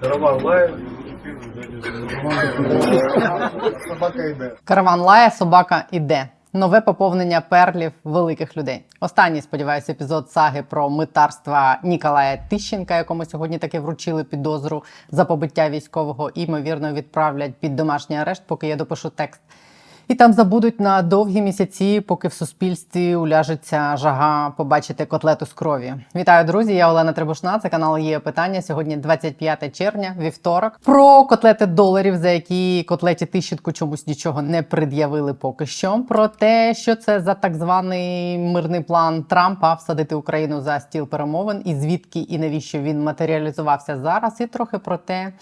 Караван лає. Собака йде. Караван лає, собака іде. Нове поповнення перлів великих людей. Останній, сподіваюся, епізод саги про митарства Ніколая Тищенка, якому сьогодні таки вручили підозру за побиття військового, і, ймовірно, відправлять під домашній арешт, поки я допишу текст. І там забудуть на довгі місяці, поки в суспільстві уляжеться жага побачити котлету з крові. Вітаю, друзі! Я Олена Требушна. Це канал є питання. Сьогодні 25 червня, вівторок. Про котлети доларів, за які котлеті Тищенку чомусь нічого не пред'явили поки що. Про те, що це за так званий мирний план Трампа всадити Україну за стіл перемовин, і звідки і навіщо він матеріалізувався зараз, і трохи про те.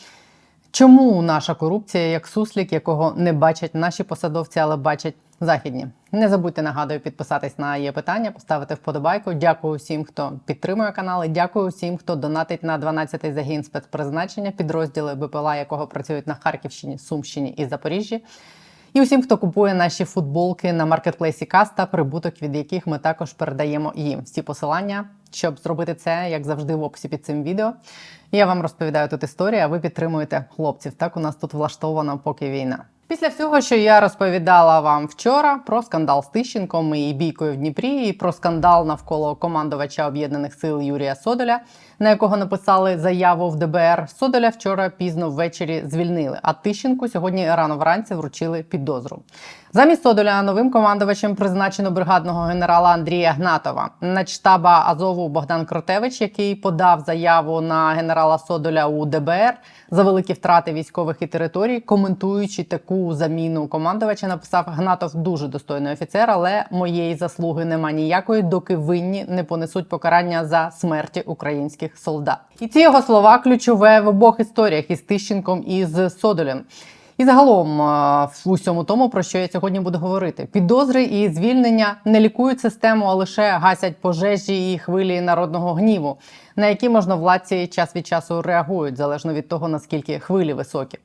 Чому наша корупція як суслік, якого не бачать наші посадовці, але бачать західні? Не забудьте нагадую підписатись на є питання, поставити вподобайку. Дякую всім, хто підтримує канал. і Дякую всім, хто донатить на 12-й загін спецпризначення, підрозділи БПЛА, якого працюють на Харківщині, Сумщині і Запоріжжі. І усім, хто купує наші футболки на маркетплейсі Каста, прибуток від яких ми також передаємо їм. Всі посилання, щоб зробити це, як завжди, в описі під цим відео. Я вам розповідаю тут історію, а ви підтримуєте хлопців. Так у нас тут влаштовано поки війна. Після всього, що я розповідала вам вчора про скандал з Тищенком і бійкою в Дніпрі, і про скандал навколо командувача об'єднаних сил Юрія Содоля, на якого написали заяву в ДБР. Содоля вчора пізно ввечері звільнили. А Тищенку сьогодні рано вранці вручили підозру. Замість Содоля новим командувачем призначено бригадного генерала Андрія Гнатова. Начштаба Азову Богдан Кротевич, який подав заяву на генерала Содоля у ДБР за великі втрати військових і територій, коментуючи таку заміну командувача, написав Гнатов дуже достойний офіцер, але моєї заслуги нема ніякої, доки винні не понесуть покарання за смерті українських солдат. І ці його слова ключове в обох історіях із Тищенком і з Содолем. І загалом е, в усьому тому, про що я сьогодні буду говорити, підозри і звільнення не лікують систему, а лише гасять пожежі і хвилі народного гніву, на які можновладці час від часу реагують залежно від того наскільки хвилі високі.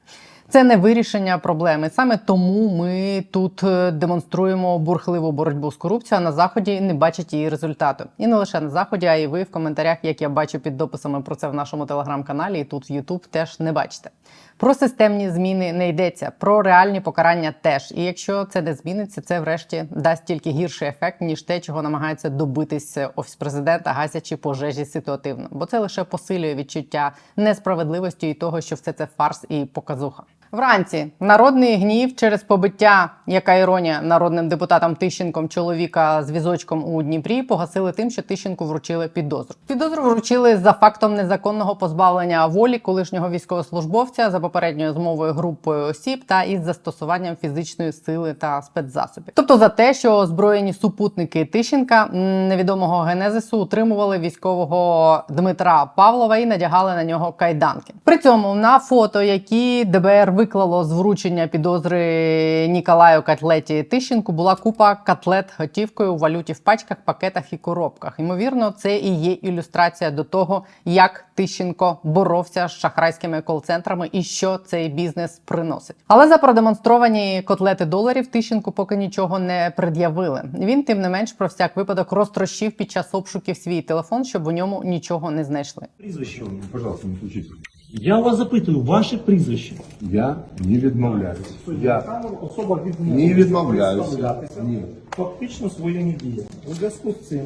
Це не вирішення проблеми. Саме тому ми тут е, демонструємо бурхливу боротьбу з корупцією. а На заході не бачать її результату. І не лише на заході, а й ви в коментарях, як я бачу під дописами про це в нашому телеграм-каналі, і тут в YouTube теж не бачите. Про системні зміни не йдеться, про реальні покарання теж. І якщо це не зміниться, це врешті дасть тільки гірший ефект ніж те, чого намагається добитись офіс президента, гасячи пожежі ситуативно, бо це лише посилює відчуття несправедливості і того, що все це фарс і показуха. Вранці народний гнів через побиття, яка іронія народним депутатам Тищенком чоловіка з візочком у Дніпрі погасили тим, що Тищенку вручили підозру. Підозру вручили за фактом незаконного позбавлення волі колишнього військовослужбовця за попередньою змовою групою осіб та із застосуванням фізичної сили та спецзасобів. Тобто за те, що озброєні супутники Тищенка невідомого генезису утримували військового Дмитра Павлова і надягали на нього кайданки. При цьому на фото, які ДБР виклало з вручення підозри Ніколаю Котлеті Тищенку, була купа котлет готівкою у валюті в пачках, пакетах і коробках. Ймовірно, це і є ілюстрація до того, як Тищенко боровся з шахрайськими кол-центрами і що цей бізнес приносить. Але за продемонстровані котлети доларів Тищенку поки нічого не пред'явили. Він тим не менш про всяк випадок розтрощив під час обшуків свій телефон, щоб у ньому нічого не знайшли. Прізвище. Пожалуйста, не включите. Я вас запитую, ваше прізвище. Я не відмовляюсь. Я Камеру особа не відмовляюсь. представлятися. Ні. Фактично своє не діє. У зв'язку з цим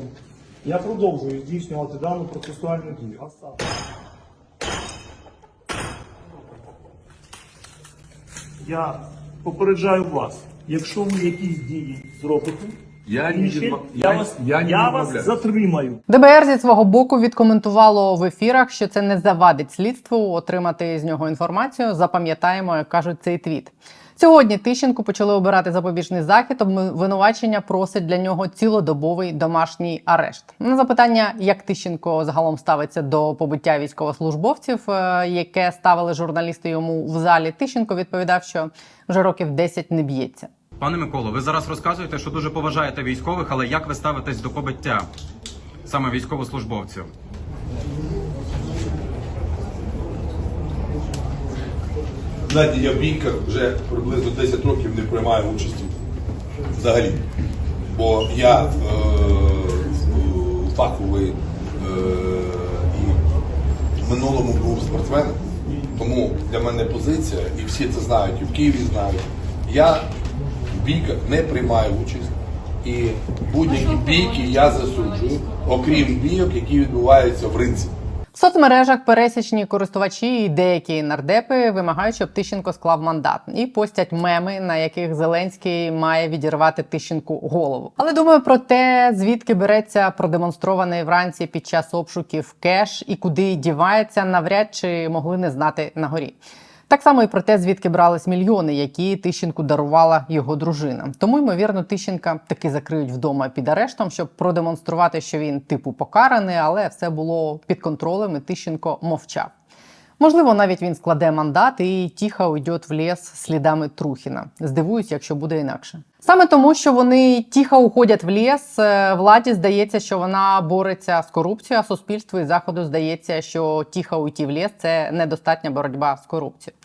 я продовжую здійснювати дану процесуальну дію. А саме я попереджаю вас, якщо ви якісь дії зробите, Я не відмов- я, я- вас, я не я вас затримаю. ДБР зі свого боку відкоментувало в ефірах, що це не завадить слідству отримати з нього інформацію. Запам'ятаємо, як кажуть, цей твіт. Сьогодні Тищенку почали обирати запобіжний захід. Обвинувачення просить для нього цілодобовий домашній арешт. На запитання, як Тищенко загалом ставиться до побиття військовослужбовців, е, яке ставили журналісти йому в залі. Тищенко відповідав, що вже років 10 не б'ється. Пане Миколо, ви зараз розказуєте, що дуже поважаєте військових, але як ви ставитесь до побиття саме військовослужбовців? Знаєте, я в бійках вже приблизно 10 років не приймаю участі взагалі. Бо я е, фаховий е, і в минулому був спортсменом. Тому для мене позиція, і всі це знають, і в Києві знають. Я бійках не приймаю участь. І будь-які бійки я засуджую, окрім бійок, які відбуваються в ринці. В соцмережах пересічні користувачі і деякі нардепи вимагають, щоб Тищенко склав мандат і постять меми, на яких Зеленський має відірвати Тищенку голову. Але думаю про те, звідки береться продемонстрований вранці під час обшуків кеш і куди дівається, навряд чи могли не знати на горі. Так само і про те, звідки брались мільйони, які Тищенку дарувала його дружина. Тому, ймовірно, Тищенка таки закриють вдома під арештом, щоб продемонструвати, що він типу покараний, але все було під контролем, і Тищенко мовчав. Можливо, навіть він складе мандат і тихо уйде в ліс слідами Трухіна. Здивуюсь, якщо буде інакше. Саме тому, що вони тихо уходять в ліс, е, владі здається, що вона бореться з корупцією, а суспільству і заходу здається, що тихо уйти в ліс це недостатня боротьба з корупцією.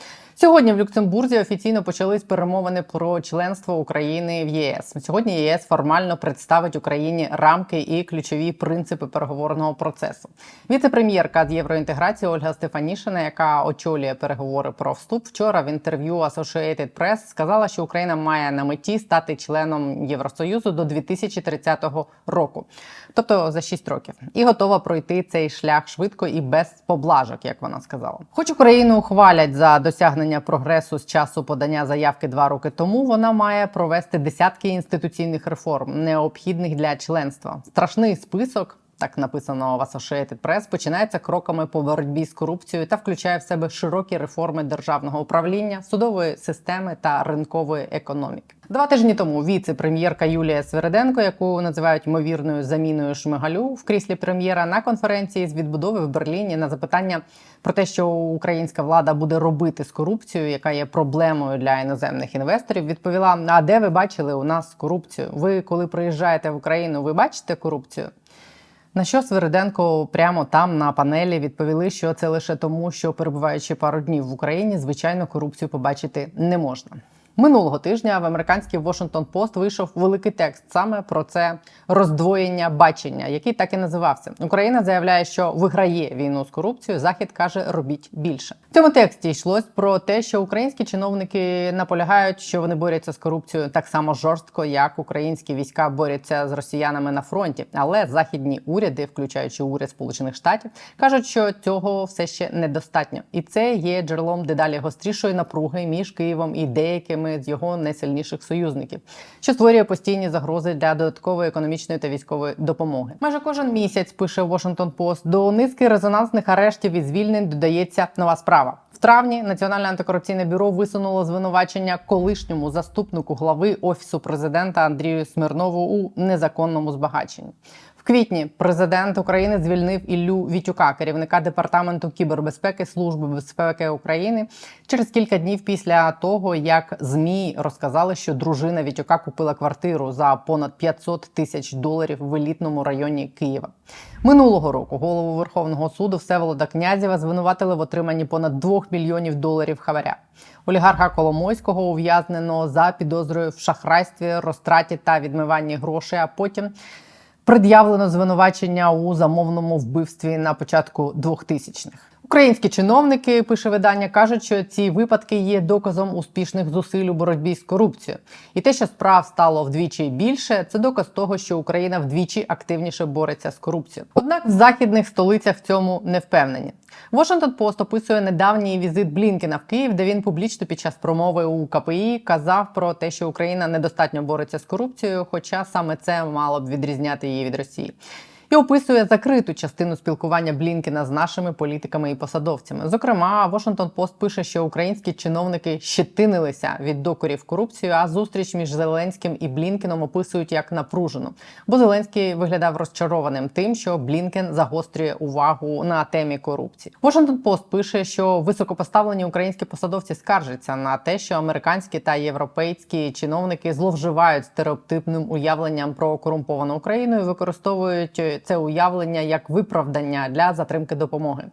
Сьогодні в Люксембурзі офіційно почались перемовини про членство України в ЄС. Сьогодні ЄС формально представить Україні рамки і ключові принципи переговорного процесу. Віце-прем'єрка з євроінтеграції Ольга Стефанішина, яка очолює переговори про вступ, вчора в інтерв'ю Associated Press сказала, що Україна має на меті стати членом Євросоюзу до 2030 року, тобто за 6 років, і готова пройти цей шлях швидко і без поблажок, як вона сказала. Хоч Україну хвалять за досягнення прогресу з часу подання заявки два роки тому, вона має провести десятки інституційних реформ, необхідних для членства. Страшний список. Так написано в Associated Press, починається кроками по боротьбі з корупцією та включає в себе широкі реформи державного управління, судової системи та ринкової економіки. Два тижні тому віце-прем'єрка Юлія Свереденко, яку називають ймовірною заміною Шмигалю в кріслі прем'єра на конференції з відбудови в Берліні на запитання про те, що українська влада буде робити з корупцією, яка є проблемою для іноземних інвесторів, відповіла: А де ви бачили у нас корупцію? Ви коли приїжджаєте в Україну, ви бачите корупцію? На що Свириденко прямо там на панелі відповіли, що це лише тому, що перебуваючи пару днів в Україні, звичайно, корупцію побачити не можна. Минулого тижня в американський Washington Post вийшов великий текст саме про це роздвоєння бачення, який так і називався. Україна заявляє, що виграє війну з корупцією. Захід каже, робіть більше. В цьому тексті йшлось про те, що українські чиновники наполягають, що вони борються з корупцією так само жорстко, як українські війська борються з росіянами на фронті. Але західні уряди, включаючи уряд Сполучених Штатів, кажуть, що цього все ще недостатньо, і це є джерелом дедалі гострішої напруги між Києвом і деякими з його найсильніших союзників, що створює постійні загрози для додаткової економічної та військової допомоги. Майже кожен місяць пише Washington Post, до низки резонансних арештів і звільнень додається нова справа. В травні Національне антикорупційне бюро висунуло звинувачення колишньому заступнику глави офісу президента Андрію Смирнову у незаконному збагаченні. Квітні президент України звільнив Іллю Вітюка, керівника департаменту кібербезпеки Служби безпеки України, через кілька днів після того, як змі розказали, що дружина Вітюка купила квартиру за понад 500 тисяч доларів в елітному районі Києва. Минулого року голову Верховного суду Всеволода Князєва звинуватили в отриманні понад 2 мільйонів доларів хабаря. Олігарха Коломойського ув'язнено за підозрою в шахрайстві, розтраті та відмиванні грошей, а потім пред'явлено звинувачення у замовному вбивстві на початку 2000-х. Українські чиновники, пише видання, кажуть, що ці випадки є доказом успішних зусиль у боротьбі з корупцією. І те, що справ стало вдвічі більше, це доказ того, що Україна вдвічі активніше бореться з корупцією. Однак в західних столицях в цьому не впевнені. Washington Post описує недавній візит Блінкена в Київ, де він публічно під час промови у КПІ казав про те, що Україна недостатньо бореться з корупцією, хоча саме це мало б відрізняти її від Росії. І описує закриту частину спілкування Блінкена з нашими політиками і посадовцями. Зокрема, Washington Post пише, що українські чиновники щетинилися від докорів корупцію, а зустріч між Зеленським і Блінкеном описують як напружену. Бо Зеленський виглядав розчарованим тим, що Блінкен загострює увагу на темі корупції. Washington Post пише, що високопоставлені українські посадовці скаржаться на те, що американські та європейські чиновники зловживають стереотипним уявленням про корумповану Україну і використовують це уявлення як виправдання для затримки допомоги.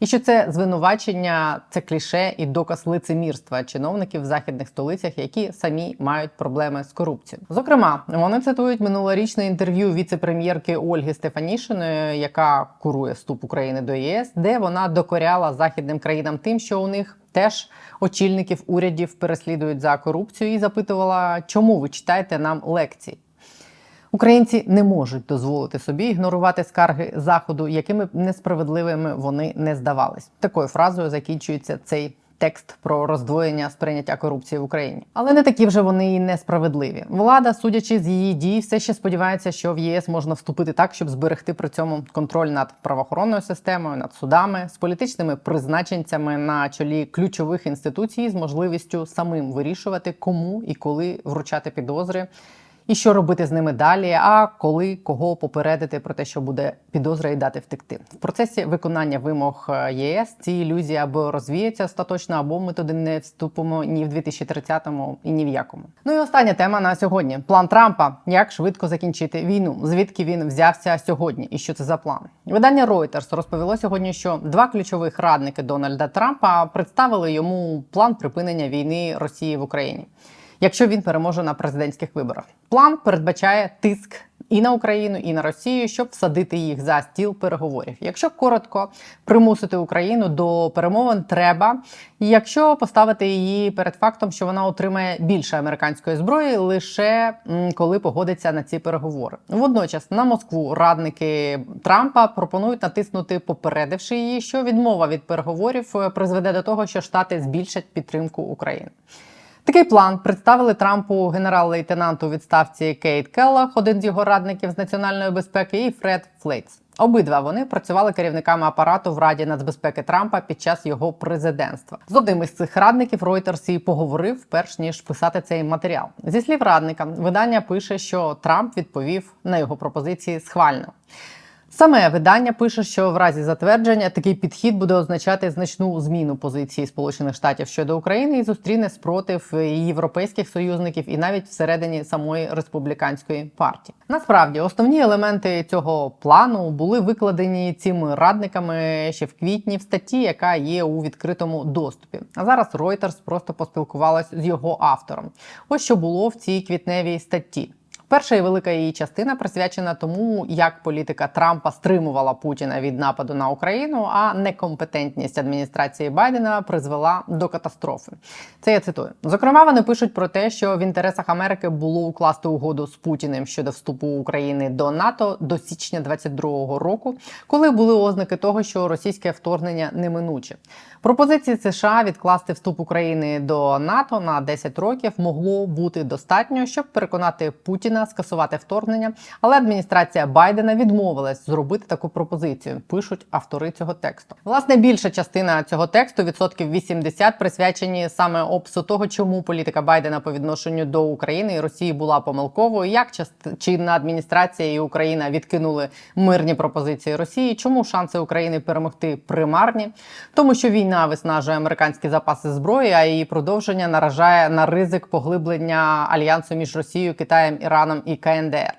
І що це звинувачення, це кліше і доказ лицемірства чиновників в західних столицях, які самі мають проблеми з корупцією. Зокрема, вони цитують минулорічне інтерв'ю віце-прем'єрки Ольги Стефанішиної, яка курує вступ України до ЄС, де вона докоряла західним країнам тим, що у них теж очільників урядів переслідують за корупцію, і запитувала, чому ви читаєте нам лекції. Українці не можуть дозволити собі ігнорувати скарги заходу, якими б несправедливими вони не здавались. Такою фразою закінчується цей текст про роздвоєння сприйняття корупції в Україні. Але не такі вже вони і несправедливі. Влада, судячи з її дій, все ще сподівається, що в ЄС можна вступити так, щоб зберегти при цьому контроль над правоохоронною системою, над судами, з політичними призначенцями на чолі ключових інституцій з можливістю самим вирішувати, кому і коли вручати підозри і що робити з ними далі, а коли кого попередити про те, що буде підозра і дати втекти. В процесі виконання вимог е, ЄС ці ілюзії або розвіються остаточно, або ми туди не вступимо ні в 2030-му і ні в якому. Ну і остання тема на сьогодні: план Трампа. Як швидко закінчити війну? Звідки він взявся сьогодні? І що це за план? Видання Reuters розповіло сьогодні, що два ключових радники Дональда Трампа представили йому план припинення війни Росії в Україні якщо він переможе на президентських виборах. План передбачає тиск і на Україну, і на Росію, щоб всадити їх за стіл переговорів. Якщо коротко примусити Україну до перемовин, треба. Якщо поставити її перед фактом, що вона отримає більше американської зброї, лише коли погодиться на ці переговори. Водночас на Москву радники Трампа пропонують натиснути, попередивши її, що відмова від переговорів е, призведе до того, що штати збільшать підтримку України. Такий план представили Трампу генерал-лейтенанту відставці Кейт Келлах, один з його радників з національної безпеки, і Фред Флейтс. Обидва вони працювали керівниками апарату в Раді нацбезпеки Трампа під час його президентства. З одним із цих радників Reuters і поговорив, перш ніж писати цей матеріал. Зі слів радника, видання пише, що Трамп відповів на його пропозиції схвально. Саме видання пише, що в разі затвердження такий підхід буде означати значну зміну позиції Сполучених Штатів щодо України і зустріне спротив європейських союзників і навіть всередині самої республіканської партії. Насправді основні елементи цього плану були викладені цими радниками ще в квітні в статті, яка є у відкритому доступі. А зараз Reuters просто поспілкувалась з його автором. Ось що було в цій квітневій статті. Перша і велика її частина присвячена тому, як політика Трампа стримувала Путіна від нападу на Україну, а некомпетентність адміністрації Байдена призвела до катастрофи. Це я цитую. Зокрема, вони пишуть про те, що в інтересах Америки було укласти угоду з Путіним щодо вступу України до НАТО до січня 22-го року, коли були ознаки того, що російське вторгнення неминуче. Пропозиції США відкласти вступ України до НАТО на 10 років могло бути достатньо, щоб переконати Путіна скасувати вторгнення, але адміністрація Байдена відмовилась зробити таку пропозицію. Пишуть автори цього тексту. Власне, більша частина цього тексту, відсотків 80, присвячені саме опису того, чому політика Байдена по відношенню до України і Росії була помилковою, як чинна адміністрація і Україна відкинули мирні пропозиції Росії, чому шанси України перемогти примарні, тому що війна виснажує американські запаси зброї, а її продовження наражає на ризик поглиблення альянсу між Росією, Китаєм, Іраном і КНДР.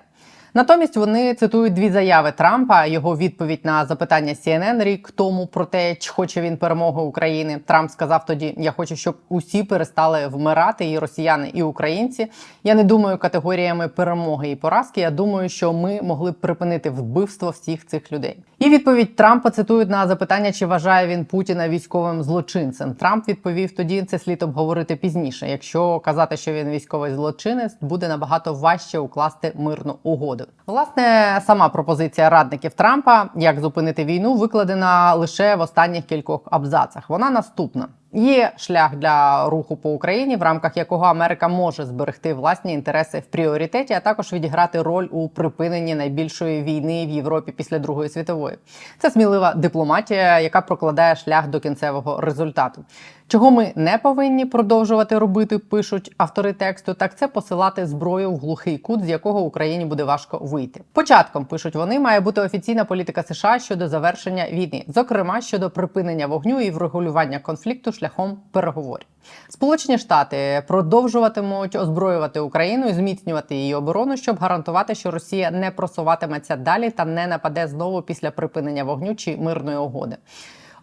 Натомість вони цитують дві заяви Трампа. Його відповідь на запитання CNN рік тому про те, чи хоче він перемоги України. Трамп сказав тоді: Я хочу, щоб усі перестали вмирати, і росіяни, і українці. Я не думаю категоріями перемоги і поразки. Я думаю, що ми могли б припинити вбивство всіх цих людей. І відповідь Трампа цитують на запитання, чи вважає він Путіна військовим злочинцем. Трамп відповів тоді, це слід обговорити пізніше. Якщо казати, що він військовий злочинець, буде набагато важче укласти мирну угоду. Власне, сама пропозиція радників Трампа, як зупинити війну, викладена лише в останніх кількох абзацах. Вона наступна. Є шлях для руху по Україні, в рамках якого Америка може зберегти власні інтереси в пріоритеті, а також відіграти роль у припиненні найбільшої війни в Європі після Другої світової. Це смілива дипломатія, яка прокладає шлях до кінцевого результату. Чого ми не повинні продовжувати робити, пишуть автори тексту, так це посилати зброю в глухий кут, з якого Україні буде важко вийти. Початком пишуть вони, має бути офіційна політика США щодо завершення війни, зокрема щодо припинення вогню і врегулювання конфлікту шляхом переговорів. Сполучені Штати продовжуватимуть озброювати Україну і зміцнювати її оборону, щоб гарантувати, що Росія не просуватиметься далі та не нападе знову після припинення вогню чи мирної угоди.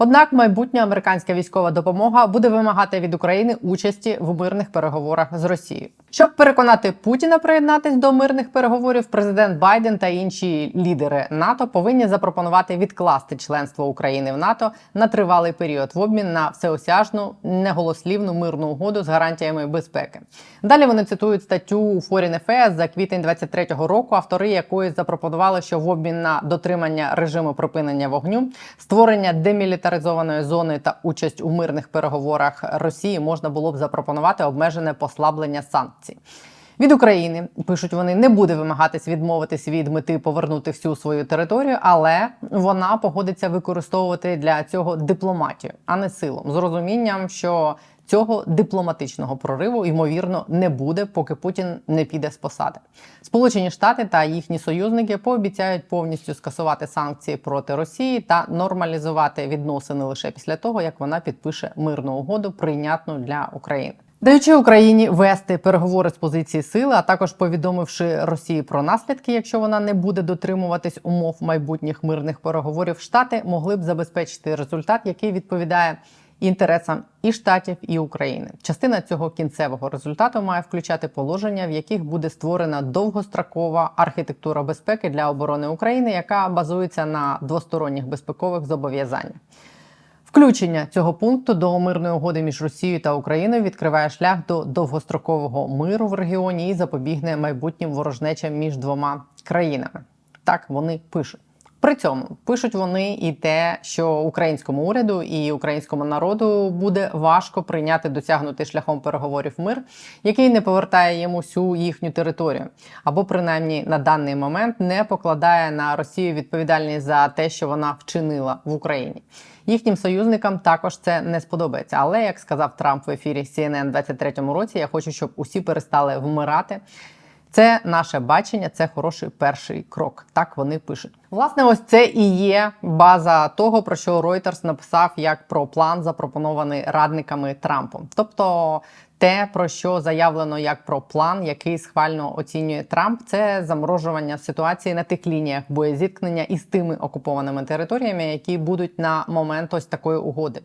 Однак майбутня американська військова допомога буде вимагати від України участі в мирних переговорах з Росією. Щоб переконати Путіна приєднатись до мирних переговорів, президент Байден та інші лідери НАТО повинні запропонувати відкласти членство України в НАТО на тривалий період в обмін на всеосяжну неголослівну мирну угоду з гарантіями безпеки. Далі вони цитують статтю у Foreign Affairs за квітень 23-го року, автори якої запропонували, що в обмін на дотримання режиму припинення вогню, створення демілітаризованої зони та участь у мирних переговорах Росії можна було б запропонувати обмежене послаблення санкцій. Від України пишуть вони не буде вимагатись відмовитись від мети повернути всю свою територію, але вона погодиться використовувати для цього дипломатію, а не силу, з розумінням, що цього дипломатичного прориву ймовірно не буде, поки Путін не піде з посади. Сполучені Штати та їхні союзники пообіцяють повністю скасувати санкції проти Росії та нормалізувати відносини лише після того, як вона підпише мирну угоду, прийнятну для України. Даючи Україні вести переговори з позиції сили, а також повідомивши Росії про наслідки, якщо вона не буде дотримуватись умов майбутніх мирних переговорів, Штати могли б забезпечити результат, який відповідає інтересам і штатів, і України. Частина цього кінцевого результату має включати положення, в яких буде створена довгострокова архітектура безпеки для оборони України, яка базується на двосторонніх безпекових зобов'язаннях. Включення цього пункту до мирної угоди між Росією та Україною відкриває шлях до довгострокового миру в регіоні і запобігне майбутнім ворожнечам між двома країнами. Так вони пишуть. При цьому пишуть вони і те, що українському уряду і українському народу буде важко прийняти досягнутий шляхом переговорів мир, який не повертає йому всю їхню територію, або принаймні на даний момент не покладає на Росію відповідальність за те, що вона вчинила в Україні. Їхнім союзникам також це не сподобається. Але як сказав Трамп в ефірі CNN в 23-му році, я хочу, щоб усі перестали вмирати. Це наше бачення, це хороший перший крок. Так вони пишуть. Власне, ось це і є база того, про що Reuters написав як про план, запропонований радниками Трампом. Тобто те, про що заявлено як про план, який схвально оцінює Трамп, це заморожування ситуації на тих лініях боєзіткнення із тими окупованими територіями, які будуть на момент ось такої угоди.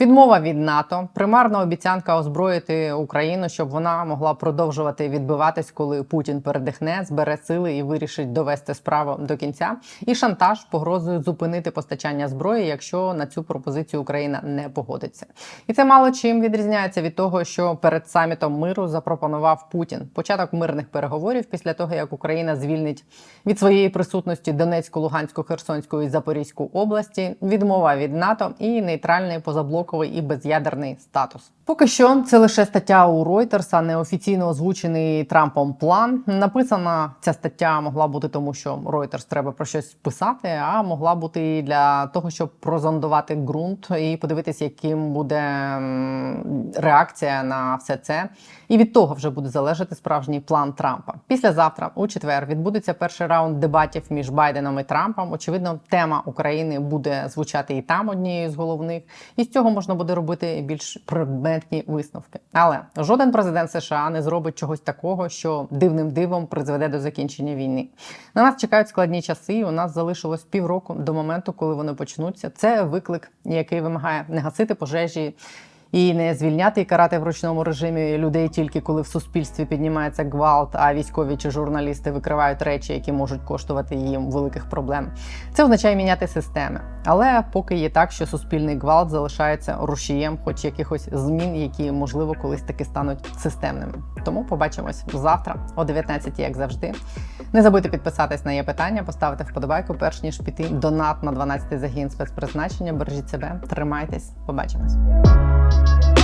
Відмова від НАТО, примарна обіцянка озброїти Україну, щоб вона могла продовжувати відбиватись, коли Путін передихне, збере сили і вирішить довести справу до кінця. І шантаж погрозою зупинити постачання зброї, якщо на цю пропозицію Україна не погодиться. І це мало чим відрізняється від того, що перед самітом миру запропонував Путін. Початок мирних переговорів після того, як Україна звільнить від своєї присутності Донецьку, Луганську, Херсонську і Запорізьку області, відмова від НАТО і нейтральний позаблоковий і без'ядерний статус. Поки що це лише стаття у Reuters, а не офіційно озвучений Трампом план. Написана ця стаття могла бути тому, що Reuters треба про щось писати, а могла бути і для того, щоб прозондувати ґрунт і подивитися, яким буде реакція на все це. І від того вже буде залежати справжній план Трампа. Післязавтра, у четвер, відбудеться перший раунд дебатів між Байденом і Трампом. Очевидно, тема України буде звучати і там однією з головних, і з цього можна буде робити більш предметні висновки. Але жоден президент США не зробить чогось такого, що дивним дивом призведе до закінчення війни. На нас чекають складні часи. і У нас залишилось півроку до моменту, коли вони почнуться. Це виклик, який вимагає не гасити пожежі. І не звільняти і карати в ручному режимі людей тільки коли в суспільстві піднімається гвалт, а військові чи журналісти викривають речі, які можуть коштувати їм великих проблем. Це означає міняти системи. Але поки є так, що суспільний гвалт залишається рушієм, хоч якихось змін, які можливо колись таки стануть системними. Тому побачимось завтра о 19 як завжди. Не забудьте підписатись на є питання, поставити вподобайку, перш ніж піти донат на 12 загін спецпризначення. Бережіть себе, тримайтесь, побачимось. Thank you.